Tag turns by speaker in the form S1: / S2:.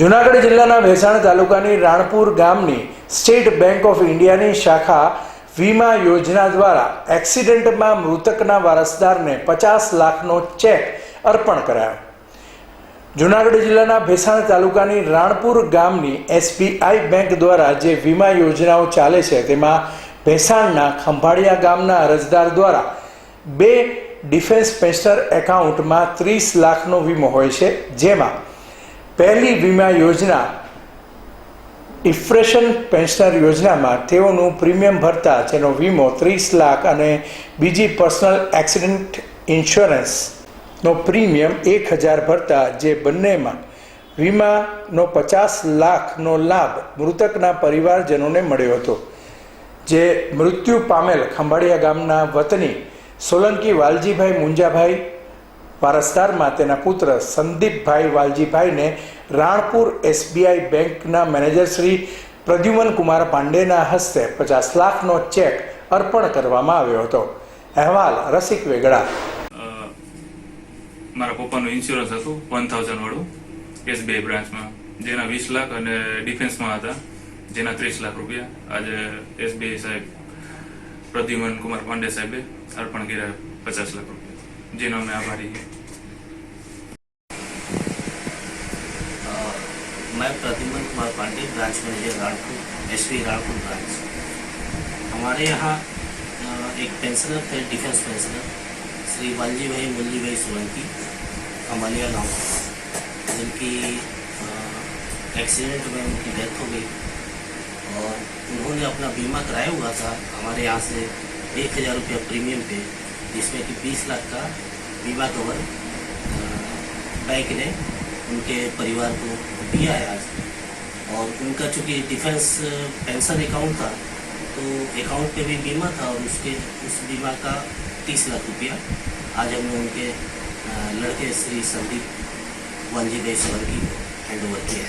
S1: જુનાગઢ જિલ્લાના ભેસાણ તાલુકાની રાણપુર ગામની સ્ટેટ બેંક ઓફ ઇન્ડિયાની શાખા વીમા યોજના દ્વારા એક્સિડન્ટમાં મૃતકના વારસદારને પચાસ લાખનો ચેક અર્પણ કરાયો. જુનાગઢ જિલ્લાના ભેસાણ તાલુકાની રાણપુર ગામની એસબીઆઈ બેંક દ્વારા જે વીમા યોજનાઓ ચાલે છે, તેમાં ભેસાણના ખંભાળિયા ગામના અરજદાર દ્વારા બે ડિફેન્સ પેન્શનર એકાઉન્ટમાં ત્રીસ લાખનો વીમો હોય છે, જેમાં પહેલી વીમા યોજના ઇફ્રેશન પેન્શનર યોજનામાં તેઓનું પ્રીમિયમ ભરતા જેનો વીમો ત્રીસ લાખ અને બીજી પર્સનલ એક્સિડન્ટ ઇન્સ્યોરન્સનો પ્રીમિયમ એક હજાર ભરતા જે બંનેમાં વીમાનો પચાસ લાખનો લાભ મૃતકના પરિવારજનોને મળ્યો હતો. જે મૃત્યુ પામેલ ખંભાળિયા ગામના વતની સોલંકી વાલજીભાઈ મુંજાભાઈ વારસદારમાં તેના પુત્ર સંદીપભાઈ વાલજીભાઈને રાણપુર એસબીઆઈ બેંકના મેનેજર શ્રી પ્રદ્યુમન કુમાર પાંડેના હસ્તે પચાસ લાખનો ચેક અર્પણ કરવામાં આવ્યો હતો. અહેવાલ રસિક વેગડા.
S2: મારા પપ્પાનું ઇન્સ્યોરન્સ હતું વન થાઉઝન્ડ વાળું એસબીઆઈ બ્રાન્ચમાં જેના વીસ લાખ અને ડિફેન્સમાં હતા, જેના ત્રીસ લાખ રૂપિયા. આજે એસબીઆઈ સાહેબ, પ્રદ્યુમન કુમાર પાંડે સાહેબે અર્પણ કર્યા પચાસ લાખ રૂપિયા. જેનો અમે આભારી છીએ
S3: अ, मैं Pradyuman Kumar Pandey branch manager Ranpur S Ranpur branch हमारे यहाँ अ, एक पेंशनर थे डिफेंस पेंशनर श्री वालजी भाई मुल्ली भाई सोलंकी अमालिया गाँव जिनकी अ, एक्सीडेंट में उनकी डेथ हो गई और उन्होंने अपना बीमा कराया हुआ था हमारे यहाँ से एक हज़ार रुपया प्रीमियम पे जिसमें कि बीस लाख का बीमा कवर बैंक ने उनके परिवार को दिया है आज। और उनका चूँकि डिफेंस पेंशन अकाउंट था तो अकाउंट पे भी बीमा था और उसके, उस बीमा का तीस लाख रुपया आज हमने उनके लड़के श्री संदीप भाई सोलंकी को हैंड ओवर किया है।